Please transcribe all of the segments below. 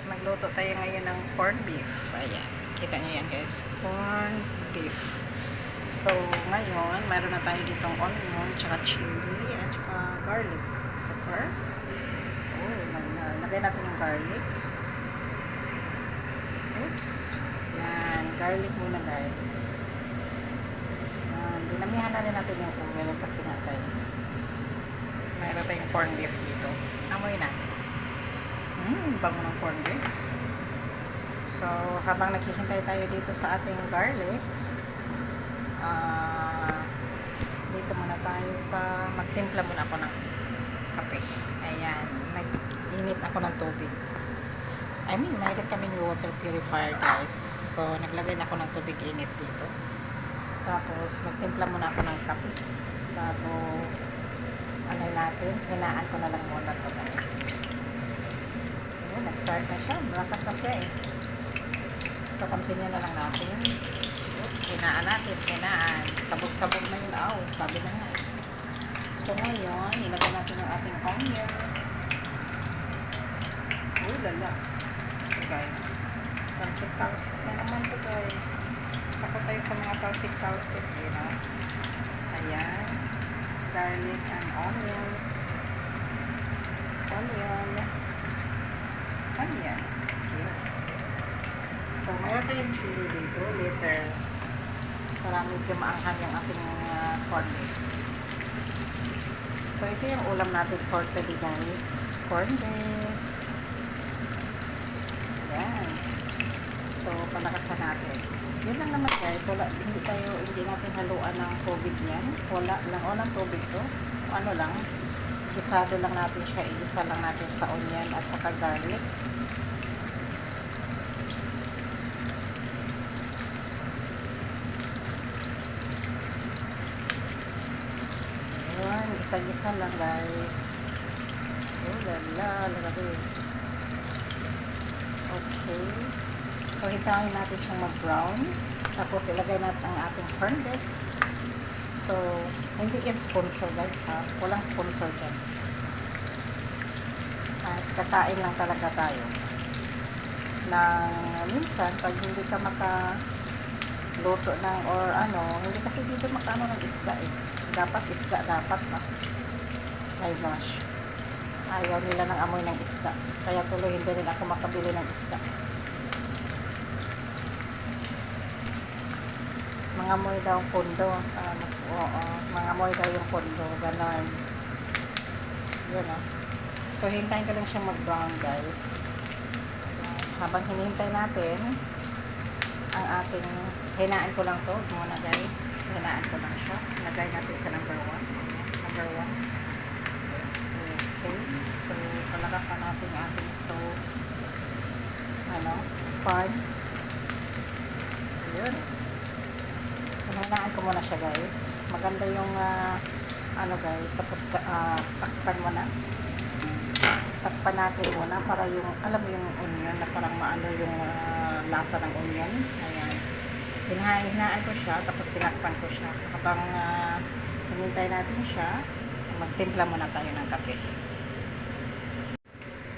guys, magluto tayo ngayon ng corned beef. Ayan, kita nyo yan guys, corned beef. So, ngayon, mayroon na tayo ditong onion, tsaka chili, at tsaka garlic. So, first, oh, lag- lagay natin yung garlic. Oops. Yan, garlic muna guys. Yan, dinamihan na rin natin yung oil kasi nga guys, mayroon tayong corned beef dito. Amoy natin. Mmm, bango ng corned beef. So, habang naghihintay tayo dito sa ating garlic, ah, dito muna tayo sa, magtimpla muna ako ng kape. Ayan, nag-init ako ng tubig. I mean, mayroon kaming water purifier guys. So, naglagay na ako ng tubig init dito. Tapos, magtimpla muna ako ng kape. Bago, ano natin, hinaan ko na lang muna to guys. Ayan, nag-start na siya. Malakas na siya eh. So, continue na lang natin. Hinaan natin, hinaan. Sabog-sabog na yun. Aw, sabi na nga eh. So, ngayon, ilagay natin yung ating onions. Oh, lala. So, guys. Talsik-talsik na naman to, guys. Takot tayo sa mga talsik-talsik, you know. Ayan. Garlic and onions. Onion. Onions. So, mayroon tayong chili dito. Later, para medyo maanghang yung ating uh, corn beef. So, ito yung ulam natin for today, guys. Corn beef. Yan. So, palakasan natin. Yun lang naman guys. Wala, hindi tayo, hindi natin haluan ng tubig yan. Wala lang. O ng tubig to. Ano lang. Gisado lang natin siya. Igisa lang natin sa onion at saka garlic. Ayan. Gisa-gisa lang guys. Oh, lala. Lala guys. Okay. So, hintayin natin siyang mag-brown. Tapos, ilagay natin ang ating corn beef. So, hindi yan sponsor guys ha. Walang sponsor dyan. As kakain lang talaga tayo. Na minsan, pag hindi ka maka luto ng or ano, hindi kasi dito makano ng isda eh. Dapat isda, dapat na. My gosh. Ayaw nila ng amoy ng isda. Kaya tuloy hindi rin ako makabili ng isda. Mga amoy daw ang pondo. Uh, oo, mga amoy daw yung pondo. Ganon. Yun o. So, hintayin ko lang siyang mag-brown guys. Habang hinihintay natin, ang ating, hinaan ko lang to muna guys. Hinaan ko lang siya. Lagay natin sa number 1. Number 1. Okay. So, palakasan natin ating sauce. Ano? Corn. Yun. Hinanaan ko muna siya guys. Maganda yung ah, ano guys. Tapos uh, takpan mo na. Takpan natin muna para yung, alam mo yung onion na parang maano yung ah, lasa ng onion. Ayan. Hinahaan, hinaan ko siya. Tapos tinakpan ko siya. Habang uh, hinintay natin siya, magtimpla muna tayo ng kape.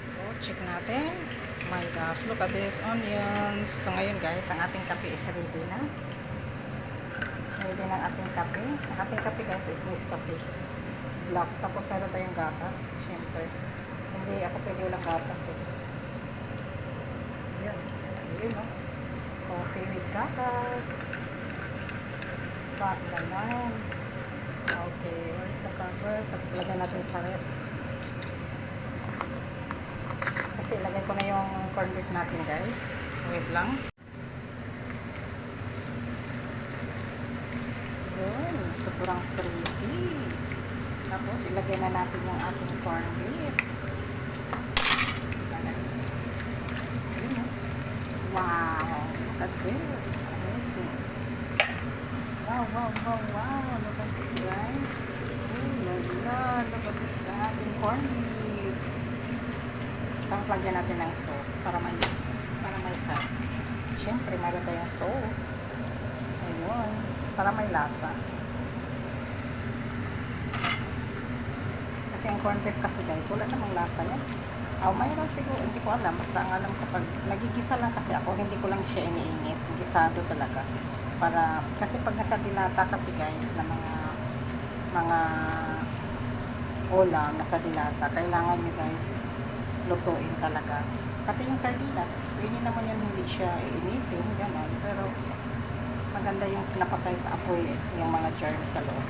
So, check natin. Oh my gosh, look at this onions. So, ngayon guys, ang ating kape is ready na. Na ang ating kape. Ang ating kape guys is Nescafe. Black. Tapos meron tayong gatas. Siyempre. Hindi ako pwede walang gatas eh. Yun. Yun no. Coffee with gatas. Pa, ganon. Okay, where's the cover? Tapos lagyan natin sa ref. Kasi ilagay ko na yung corn beef natin guys. Wait lang. Yun, sobrang pretty. Tapos ilagay na natin yung ating corn beef. Oh. Wow, look at this. Amazing. Wow, wow, wow, wow. Look at this guys. Oh, la la. Look at this ating corn beef. Tapos lagyan natin ng soap para may para may sa. Siyempre, mayroon tayong soap. Ayun. Para may lasa. Kasi ang corn beef kasi guys, wala namang lasa yan. Oh, mayroon siguro, hindi ko alam. Basta ang alam ko, pag nagigisa lang kasi ako, hindi ko lang siya iniinit. Gisado talaga. Para, kasi pag nasa dilata kasi guys, na mga, mga ulam nasa dilata, kailangan nyo guys, lutuin talaga. Pati yung sardinas, pwede naman yan hindi siya iinitin, gano'n. Pero, maganda yung pinapatay sa apoy yung mga germs sa loob.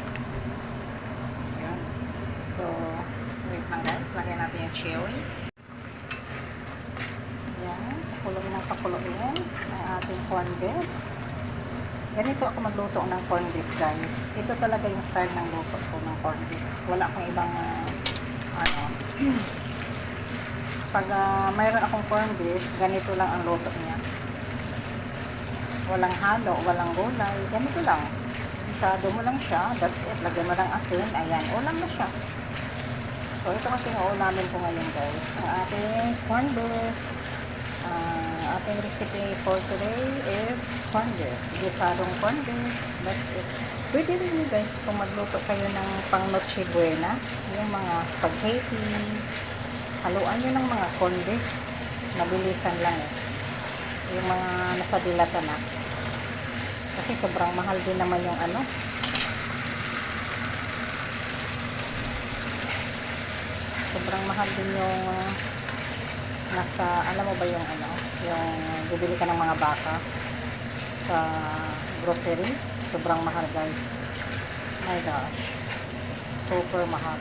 Yan. So, wait lang guys, lagay natin yung chili. Yan, pakuloyin ng pakuloyin ang ating corn beef. Ganito ako magluto ng corn beef guys. Ito talaga yung style ng luto ko ng corn beef. Wala akong ibang ah, ano. Pag ah, mayroon akong corn beef, ganito lang ang luto niya. Walang halo, walang gulay, ganito lang. Isado mo lang siya, that's it. Lagyan mo lang asin, ayan, ulam na siya. So, ito kasi ang ulamin ko ngayon guys. Ang ating corn beef. Ah, ating recipe for today is corn beef. Gisadong corn beef. That's it. Pwede rin yun guys kung magluto kayo ng pang noche buena. Yung mga spaghetti. Haluan nyo ng mga corn beef. Mabilisan lang eh. Yung mga nasa dilata na. Kasi sobrang mahal din naman yung ano. Sobrang mahal din yung uh, nasa, alam mo ba yung ano, yung bibili ka ng mga baka sa grocery. Sobrang mahal guys. My gosh. Super mahal.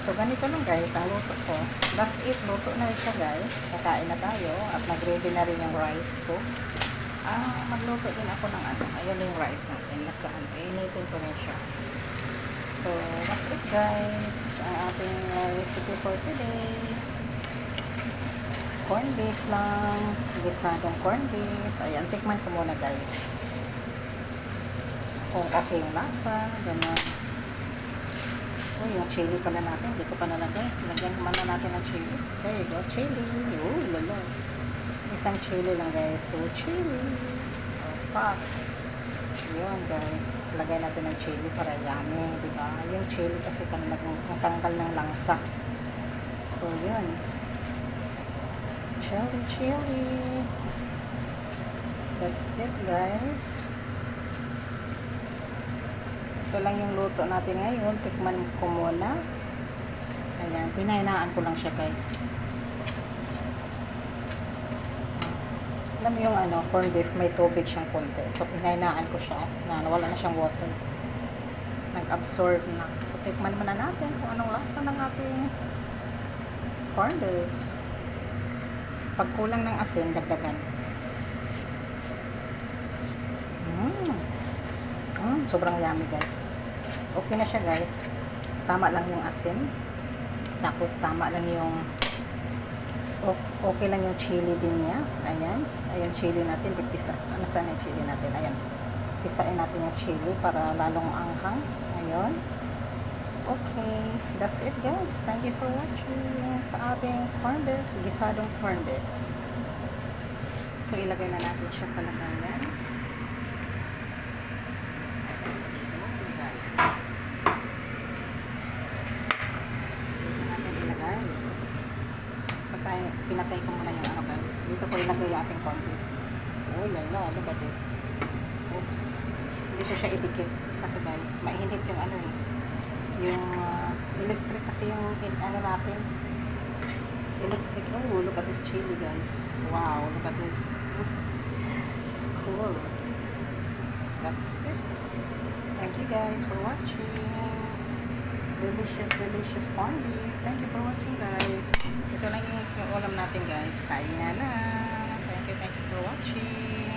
So, ganito lang guys, ang luto ko. That's it. Luto na siya guys. Kakain na tayo. At nag-ready na rin yung rice ko. Ah, magluto din ako ng ano. Ayan yung rice natin. Nasa ano. Initin ko rin siya. So, that's it guys. Ang ating uh, recipe for today. Corn beef lang. Gisadong corn beef. Ayan, tikman ko muna guys. Kung okay yung lasa. Ganun. Oh, yung chili pala natin. Dito pa nalagay. Lagyan naman na natin ng chili. There you go. Chili. Oh, lalo. Isang chili lang guys. So, chili. Oh, pak. Yun guys. Lagay natin ng chili para yummy. Diba? Yung chili kasi talagang matanggal ng langsa. So, yun. Chili, chili. That's it guys. Ito lang yung luto natin ngayon. Tikman ko muna. Ayan, pinahinaan ko lang siya guys. Alam mo yung ano, corn beef, may tubig siyang konti. So, pinahinaan ko siya na nawala na siyang water. Nag-absorb na. So, tikman muna natin kung anong lasa ng ating corn beef. Pag kulang ng asin, dagdagan. Mmm. Mm, sobrang yummy guys. Okay na siya guys. Tama lang yung asin. Tapos tama lang yung okay lang yung chili din niya. Ayan. Ayan chili natin. Pipisa. Ano saan yung chili natin? Ayan. Pisain natin yung chili para lalong anghang. Ayun. Okay. That's it guys. Thank you for watching sa ating corn beef. Gisadong corn. So ilagay na natin siya sa. Dito natin ilagay. Patay, pinatay ko muna yung ano guys. Dito ko ilagay yung ating corn beef. Oh lala, look at this. Oops. Dito siya idikit. Kasi guys, mainit yung ano eh. Yung uh, electric kasi yung ano natin. Electric. Oh, look at this chili guys. Wow, look at this. Cool. That's it. Thank you guys for watching. Delicious, delicious corn beef. Thank you for watching guys. Ito lang yung, yung ulam natin guys. Kain na na. Thank you, thank you for watching.